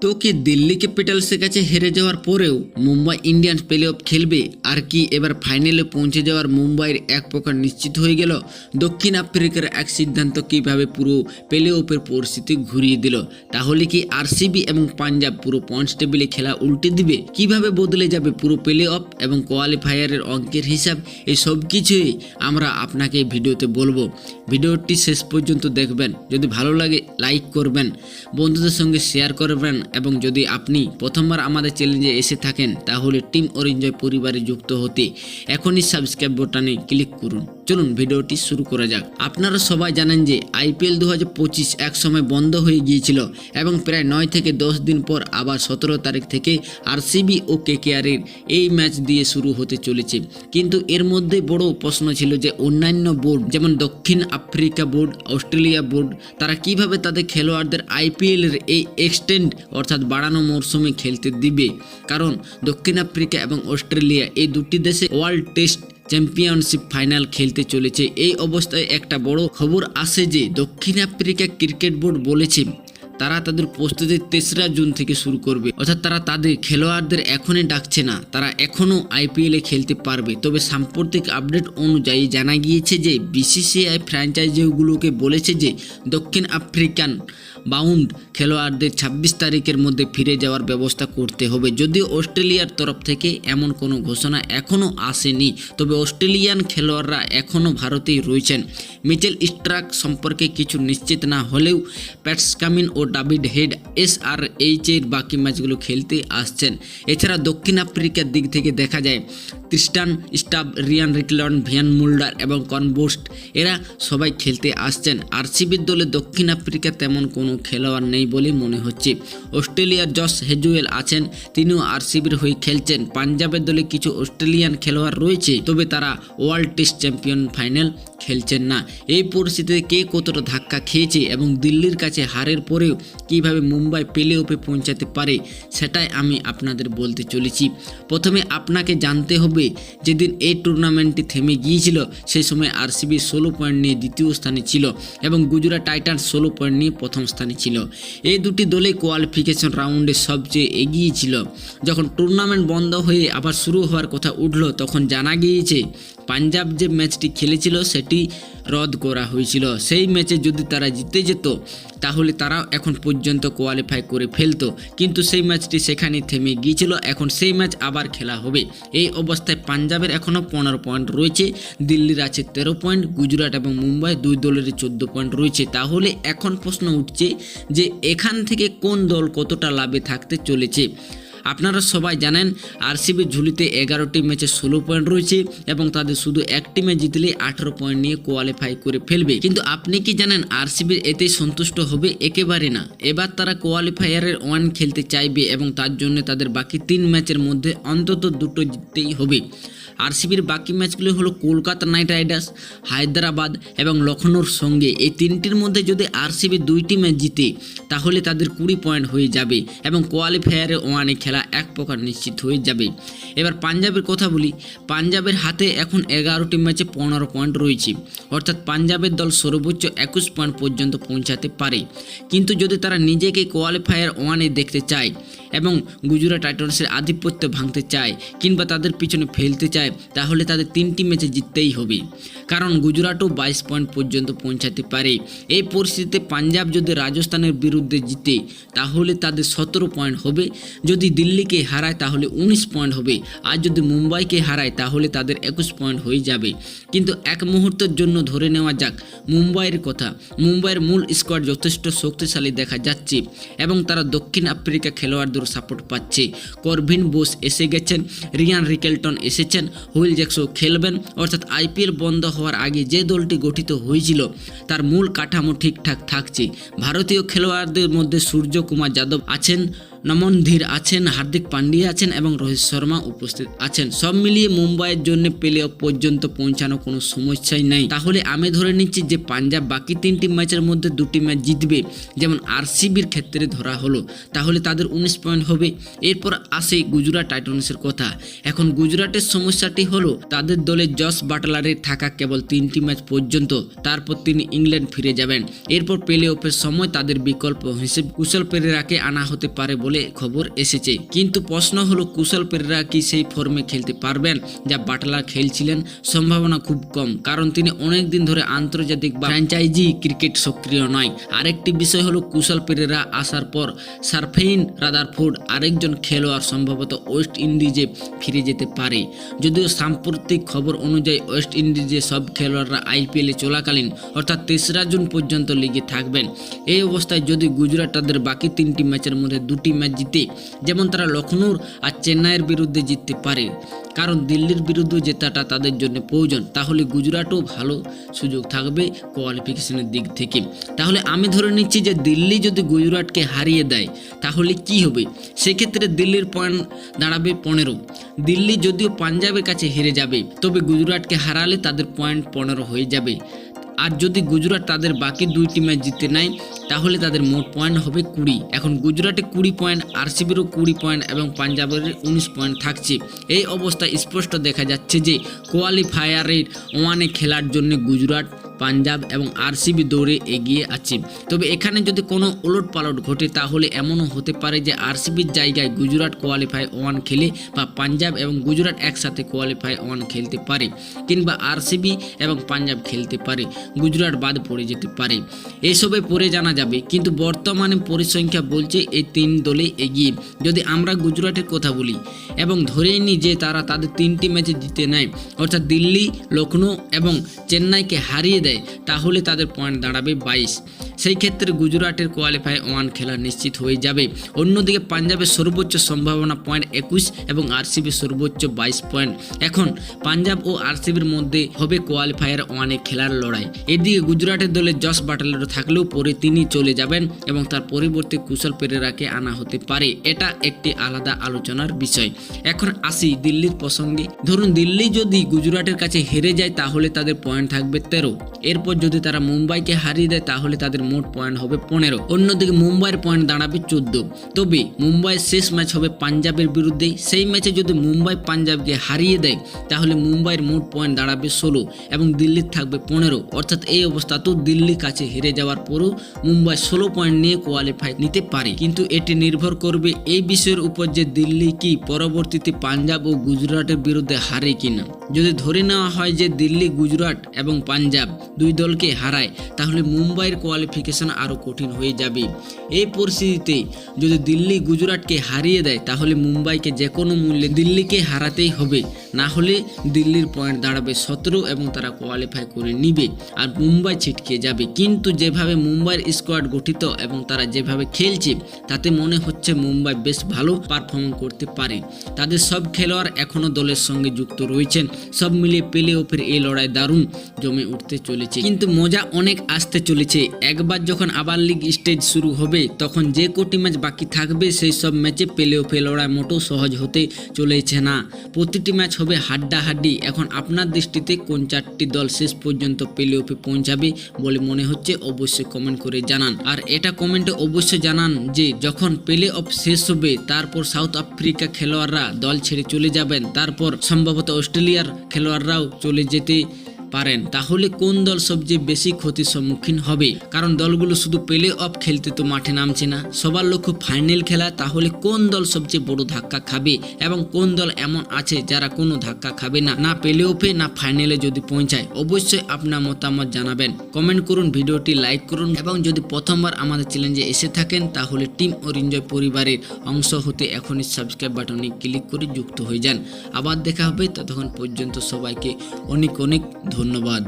তো কি দিল্লি ক্যাপিটালসের কাছে হেরে যাওয়ার পরেও মুম্বাই ইন্ডিয়ান্স প্লে অফ খেলবে? আর কি এবার ফাইনালে পৌঁছে যাওয়ার মুম্বাইয়ের এক প্রকার নিশ্চিত হয়ে গেল? দক্ষিণ আফ্রিকার এক সিদ্ধান্ত কীভাবে পুরো প্লে অফের পরিস্থিতি ঘুরিয়ে দিল? তাহলে কি আরসিবি এবং পাঞ্জাব পুরো পয়েন্টস টেবিলে খেলা উল্টে দিবে? কীভাবে বদলে যাবে পুরো প্লে অফ এবং কোয়ালিফায়ারের অঙ্কের হিসাব? এই সব কিছুই আমরা আপনাকে ভিডিওতে বলব। ভিডিওটি শেষ পর্যন্ত দেখবেন। যদি ভালো লাগে লাইক করবেন। বন্ধুদের সঙ্গে শেয়ার করবেন। এবং যদি আপনি প্রথমবার আমাদের চ্যালেঞ্জে এসে থাকেন, তাহলে টিম অরিঞ্জয় পরিবারে যুক্ত হতে এখনই সাবস্ক্রাইব বাটনে ক্লিক করুন। চলুন ভিডিওটি শুরু করা যাক। আপনারা সবাই জানেন যে আইপিএল দু হাজার পঁচিশ এক সময় বন্ধ হয়ে গিয়েছিল এবং প্রায় নয় থেকে দশ দিন পর আবার সতেরো তারিখ থেকে আরসিবি ও কেকেআরের এই ম্যাচ দিয়ে শুরু হতে চলেছে। কিন্তু এর মধ্যে বড় প্রশ্ন ছিল যে অন্যান্য বোর্ড, যেমন দক্ষিণ আফ্রিকা বোর্ড, অস্ট্রেলিয়া বোর্ড, তারা কীভাবে তাদের খেলোয়াড়দের আইপিএল এর এই এক্সটেন্ড, অর্থাৎ বাড়ানো মরশুমে খেলতে দিবে? কারণ দক্ষিণ আফ্রিকা এবং অস্ট্রেলিয়া এই দুটি দেশে ওয়ার্ল্ড টেস্ট চ্যাম্পিয়নশিপ ফাইনাল খেলতে চলেছে। এই অবস্থায় একটা বড় খবর আসে যে দক্ষিণ আফ্রিকা ক্রিকেট বোর্ড বলেছে তারা তাদের প্রস্তুতি তেসরা জুন থেকে শুরু করবে। অর্থাৎ তারা তাদের খেলোয়াড়দের এখনই ডাকছে না। তারা এখনও আইপিএলে খেলতে পারবে। তবে সাম্প্রতিক আপডেট অনুযায়ী জানা গিয়েছে যে বিসিসিআই ফ্র্যাঞ্চাইজিগুলোকে বলেছে যে দক্ষিণ আফ্রিকান বাউন্ড খেলোয়াড়দের ছাব্বিশ তারিখের মধ্যে ফিরে যাওয়ার ব্যবস্থা করতে হবে। যদিও অস্ট্রেলিয়ার তরফ থেকে এমন কোনো ঘোষণা এখনও আসেনি, তবে অস্ট্রেলিয়ান খেলোয়াড়রা এখনও ভারতেই রয়েছেন। মিচেল স্ট্রাক সম্পর্কে কিছু নিশ্চিত না হলেও প্যাটস কামিন ও David Head S R H এর বাকি ম্যাচগুলো খেলতে আসছেন। এছাড়া দক্ষিণ আফ্রিকার দিক থেকে দেখা যায় Tristan Stubbs, Ryan Rickelton, Wiaan Mulder এবং কনবোস্ট, এরা সবাই খেলতে আসছেন। আরসিবির দলে দক্ষিণ আফ্রিকা তেমন কোনো খেলোয়াড় নেই বলে মনে হচ্ছে। অস্ট্রেলিয়ার জস হেজুয়েল আছেন, তিনিও আরসিবির হয়ে খেলছেন। পাঞ্জাবের দলে কিছু অস্ট্রেলিয়ান খেলোয়াড় রয়েছে, তবে তারা ওয়ার্ল্ড টেস্ট চ্যাম্পিয়ন ফাইনাল খেলছেন না। এই পরিস্থিতিতে কে কতটা ধাক্কা খেয়েছে এবং দিল্লির কাছে হারের পরেও কীভাবে মুম্বাই প্লে অফে পৌঁছাতে পারে, সেটাই আমি আপনাদের বলতে চলেছি। প্রথমে আপনাকে জানতে হবে যেদিন এই টুর্নামেন্টটি থেমে গিয়েছিল, সেই সময় আরসিবি ষোলো পয়েন্ট নিয়ে দ্বিতীয় স্থানে ছিল এবং গুজরাট টাইটান্স ষোলো পয়েন্ট নিয়ে প্রথম স্থানে ছিল। এই দুটি দলে কোয়ালিফিকেশন রাউন্ডে সবচেয়ে এগিয়ে ছিল। যখন টুর্নামেন্ট বন্ধ হয়ে আবার শুরু হওয়ার কথা উঠল, তখন জানা গিয়েছে পাঞ্জাব যে ম্যাচটি খেলেছিল, সেটি রদ করা হয়েছিল। সেই ম্যাচে যদি তারা জিতে যেত, তাহলে তারাও এখন পর্যন্ত কোয়ালিফাই করে ফেলতো। কিন্তু সেই ম্যাচটি সেখানে থেমে গিয়েছিল। এখন সেই ম্যাচ আবার খেলা হবে। এই অবস্থায় পাঞ্জাবের এখনও পনেরো পয়েন্ট রয়েছে, দিল্লির আছে তেরো পয়েন্ট, গুজরাট এবং মুম্বাই দুই দলের চোদ্দ পয়েন্ট রয়েছে। তাহলে এখন প্রশ্ন উঠছে যে এখান থেকে কোন দল কতটা লাভে থাকতে চলেছে? আপনারা সবাই জানেন, আরসিবি ঝুলিতে এগারোটি ম্যাচে ষোলো পয়েন্ট রয়েছে এবং তাদের শুধু একটি ম্যাচ জিতলেই আঠারো পয়েন্ট নিয়ে কোয়ালিফাই করে ফেলবে। কিন্তু আপনি কি জানেন আরসিবির এতেই সন্তুষ্ট হবে একেবারে না। এবার তারা কোয়ালিফায়ারের ওয়ান খেলতে চাইবে এবং তার জন্য তাদের বাকি তিন ম্যাচের মধ্যে অন্তত দুটো জিততেই হবে। আরসিবির বাকি ম্যাচগুলি হলো কলকাতা নাইট রাইডার্স, হায়দ্রাবাদ এবং লখনৌর সঙ্গে। এই তিনটির মধ্যে যদি আরসিবি দুইটি ম্যাচ জিতে, তাহলে তাদের কুড়ি পয়েন্ট হয়ে যাবে এবং কোয়ালিফায়ারে ওয়ানে খেলা এক প্রকার নিশ্চিত হয়ে যাবে। এবার পাঞ্জাবের কথা বলি। পাঞ্জাবের হাতে এখন এগারোটি ম্যাচে পনেরো পয়েন্ট রয়েছে। অর্থাৎ পাঞ্জাবের দল সর্বোচ্চ একুশ পয়েন্ট পর্যন্ত পৌঁছাতে পারে। কিন্তু যদি তারা নিজেকে কোয়ালিফায়ার ওয়ানে দেখতে চায় এবং গুজরাট টাইটান্সের আধিপত্য ভাঙতে চায় কিংবা তাদের পিছনে ফেলতে চায়, তাহলে তাদের তিনটি ম্যাচে জিততেই হবে। কারণ গুজরাটও বাইশ পয়েন্ট পর্যন্ত পৌঁছাতে পারে। এই পরিস্থিতিতে পাঞ্জাব যদি রাজস্থানের বিরুদ্ধে জিতে, তাহলে তাদের সতেরো পয়েন্ট হবে। যদি দিল্লিকে হারায়, তাহলে উনিশ পয়েন্ট হবে। আর যদি মুম্বাইকে হারায়, তাহলে তাদের একুশ পয়েন্ট হয়ে যাবে। কিন্তু এক মুহূর্তের জন্য ধরে নেওয়া যাক, মুম্বাইয়ের কথা। মুম্বাইয়ের মূল স্কোয়াড যথেষ্ট শক্তিশালী দেখা যাচ্ছে এবং তারা দক্ষিণ আফ্রিকা খেলোয়াড়দের সাপোর্ট পাচ্ছে। করভিন বোস এসে গেছেন, রিয়ান রিকেলটন এসেছেন, হুইল জ্যাকসও খেলবেন। অর্থাৎ আইপিএল বন্ধ হওয়ার আগে যে দলটি গঠিত হয়েছিল, তার মূল কাঠামো ঠিকঠাক থাকছে। ভারতীয় খেলোয়াড়দের মধ্যে সূর্যকুমার যাদব আছেন নমন ধীর আছেন, হার্দিক পান্ডিয়া আছেন এবং রোহিত শর্মা উপস্থিত আছেন। সব মিলিয়ে মুম্বাইয়ের জন্য প্লে অফ পর্যন্ত পৌঁছানো কোনো সমস্যাই নেই। তাহলে আমি ধরে নিচ্ছি যে পাঞ্জাব বাকি তিনটি ম্যাচের মধ্যে দুটি ম্যাচ জিতবে, যেমন আরসিবির ক্ষেত্রে ধরা হলো। তাহলে তাদের উনিশ পয়েন্ট হবে। এরপর আসে গুজরাট টাইটন্সের কথা। এখন গুজরাটের সমস্যাটি হলো, তাদের দলে জস বাটলারের থাকা কেবল তিনটি ম্যাচ পর্যন্ত। তারপর তিনি ইংল্যান্ড ফিরে যাবেন। এরপর প্লে অফের সময় তাদের বিকল্প হিসেবে কুশল পেরেরাকে আনা হতে পারে বলে খবর এসেছে। কিন্তু প্রশ্ন হলো, কুশল পেরেরা কি সেই ফর্মে খেলতে পারবেন যা বাটলার খেলছিলেন? সম্ভাবনা খুব কম, কারণ তিনি অনেক দিন ধরে আন্তর্জাতিক বা ফ্র্যাঞ্চাইজি ক্রিকেট সক্রিয় নয়। আরেকটি বিষয় হলো, কুশল পেরেরা আসার পর সারফেইন রাদারফোর্ড আরেকজন খেলোয়াড় সম্ভবত ওয়েস্ট ইন্ডিজে ফিরে যেতে পারে। যদিও সাম্প্রতিক খবর অনুযায়ী ওয়েস্ট ইন্ডিজে সব খেলোয়াড়রা আইপিএলে চলাকালীন, অর্থাৎ তেসরা জুন পর্যন্ত লিগে থাকবেন। এই অবস্থায় যদি গুজরাট তাদের বাকি তিনটি ম্যাচের মধ্যে দুটি ম্যাচ জিতে। যেমন তারা লখনৌর আর চেন্নাইয়ের বিরুদ্ধে জিততে পারে। কারণ দিল্লির বিরুদ্ধে জেতাটা তাদের জন্য প্রয়োজন। তাহলে গুজরাটও ভালো সুযোগ থাকবে কোয়ালিফিকেশনের দিক থেকে। তাহলে আমি ধরে নিচ্ছি যে দিল্লি যদি গুজরাটকে হারিয়ে দেয়, তাহলে কি হবে? সেক্ষেত্রে দিল্লির পয়েন্ট দাঁড়াবে পনেরো। দিল্লি যদিও পাঞ্জাবের কাছে হেরে যাবে, তবে গুজরাটকে হারালে তাদের পয়েন্ট পনেরো হয়ে যাবে। আর যদি গুজরাট তাদের বাকি দুইটি ম্যাচ জিতে নেয়, তাহলে তাদের মোট পয়েন্ট হবে কুড়ি। এখন গুজরাটে কুড়ি পয়েন্ট আরসিবিরও কুড়ি পয়েন্ট এবং পাঞ্জাবের উনিশ পয়েন্ট থাকছে। এই অবস্থায় স্পষ্ট দেখা যাচ্ছে যে কোয়ালিফায়ারের ওয়ানে খেলার জন্য গুজরাট পাঞ্জাব এবং আরসিবি দৌড়ে এগিয়ে আছে। তবে এখানে যদি কোনো ওলট পালট ঘটে, তাহলে এমনও হতে পারে যে আরসিবির জায়গায় গুজরাট কোয়ালিফাই ওয়ান খেলে বা পাঞ্জাব এবং গুজরাট একসাথে কোয়ালিফাই ওয়ান খেলতে পারে কিংবা আরসিবি এবং পাঞ্জাব খেলতে পারে, গুজরাট বাদ পড়ে যেতে পারে। এসবে পরে জানা যাবে, কিন্তু বর্তমানে পরিসংখ্যা বলছে এই তিন দলে এগিয়ে। যদি আমরা গুজরাটের কথা বলি, এবং ধরেই নিই যে তারা তাদের তিনটি ম্যাচে জিতে নেয়, অর্থাৎ দিল্লি লখনৌ এবং চেন্নাইকে হারিয়ে দেয় তাহলে তাদের পয়েন্ট দাঁড়াবে বাইশ। সেই ক্ষেত্রে গুজরাটের কোয়ালিফাই ওয়ান খেলা নিশ্চিত হয়ে যাবে। অন্যদিকে পাঞ্জাবের সর্বোচ্চ সম্ভাবনা পয়েন্ট একুশ এবং আরসিবির সর্বোচ্চ বাইশ পয়েন্ট এখন পাঞ্জাব ও আরসিবির মধ্যে হবে কোয়ালিফায়ার ওয়ানে খেলার লড়াই। এদিকে গুজরাটের দলে জস বাটলার থাকলেও পরে তিনি চলে যাবেন এবং তার পরিবর্তে কুশল পেরেরাকে আনা হতে পারে। এটা একটি আলাদা আলোচনার বিষয়। এখন আসি দিল্লির প্রসঙ্গে। ধরুন দিল্লি যদি গুজরাটের কাছে হেরে যায় তাহলে তাদের পয়েন্ট থাকবে তেরো। এরপর যদি তারা মুম্বাইকে হারিয়ে দেয় তাহলে তাদের মোট পয়েন্ট হবে পনেরো। অন্যদিকে মুম্বাইয়ের পয়েন্ট দাঁড়াবে চোদ্দ। তবে মুম্বাইয়ের শেষ ম্যাচ হবে পাঞ্জাবের বিরুদ্ধে সেই ম্যাচে যদি মুম্বাই পাঞ্জাবকে হারিয়ে দেয়, তাহলে মুম্বাইয়ের মোট পয়েন্ট দাঁড়াবে ষোলো এবং দিল্লির থাকবে পনেরো। অর্থাৎ এই অবস্থাতেও দিল্লির কাছে হেরে যাওয়ার পরও মুম্বাই ষোলো পয়েন্ট নিয়ে কোয়ালিফাই নিতে পারে। কিন্তু এটি নির্ভর করবে এই বিষয়ের উপর যে দিল্লি কি পরবর্তীতে পাঞ্জাব ও গুজরাটের বিরুদ্ধে হারে কিনা। যদি ধরে নেওয়া হয় যে দিল্লি, গুজরাট এবং পাঞ্জাব দুই দলকে হারায়, তাহলে মুম্বাইয়ের কোয়ালিফিকেশন আরও কঠিন হয়ে যাবে। এই পরিস্থিতিতে যদি দিল্লি গুজরাটকে হারিয়ে দেয়, তাহলে মুম্বাইকে যে কোনো মূল্যে দিল্লিকে হারাতেই হবে। না হলে দিল্লির পয়েন্ট দাঁড়াবে সতেরো এবং তারা কোয়ালিফাই করে নিবে আর মুম্বাই ছিটকে যাবে। কিন্তু যেভাবে মুম্বাইয়ের স্কোয়াড গঠিত এবং তারা যেভাবে খেলছে, তাতে মনে হচ্ছে মুম্বাই বেশ ভালো পারফর্ম করতে পারে। তাদের সব খেলোয়াড় এখনও দলের সঙ্গে যুক্ত রয়েছেন। সব মিলিয়ে প্লে অফের এই লড়াই দারুণ জমে উঠতে চলেছে। কিন্তু মজা অনেক আসতে চলেছে। একবার যখন আবার লিগ স্টেজ শুরু হবে, তখন যে কোটি ম্যাচ বাকি থাকবে, সেই সব ম্যাচে প্লে অফে লড়াই মোটেও সহজ হতে চলেছে না। প্রতিটি ম্যাচ হবে হাড্ডাহাড্ডি। এখন আপনার দৃষ্টিতে কোন চারটি দল শেষ পর্যন্ত প্লে অফে পৌঁছাবে বলে মনে হচ্ছে, অবশ্যই কমেন্ট করে জানান। আর এটা কমেন্টে অবশ্যই জানান যে, যখন প্লে অফ শেষ হবে, তারপর সাউথ আফ্রিকা খেলোয়াড়রা দল ছেড়ে চলে যাবেন। তারপর সম্ভবত অস্ট্রেলিয়ার খেলোয়াড়রাও চলে যেতে পারেন, তাহলে কোন দল সবচেয়ে বেশি ক্ষতির সম্মুখীন হবে? কারণ দলগুলো শুধু প্লে অফ খেলতে তো মাঠে নামছে না। সবার লক্ষ্য ফাইনাল খেলা, তাহলে কোন দল সবচেয়ে বড় ধাক্কা খাবে? এবং কোন দল এমন আছে যারা কোনো ধাক্কা খাবে না? না প্লে অফে না ফাইনালে যদি পৌঁছায়, অবশ্যই আপনার মতামত জানাবেন। কমেন্ট করুন, ভিডিওটি লাইক করুন, এবং যদি প্রথমবার আমাদের চ্যালেঞ্জে এসে থাকেন, তাহলে টিম অরিঞ্জয় পরিবারের অংশ হতে এখনই সাবস্ক্রাইব বাটনে ক্লিক করে যুক্ত হয়ে যান। আবার দেখা হবে ততক্ষণ পর্যন্ত সবাইকে অনেক অনেক ধন্যবাদ।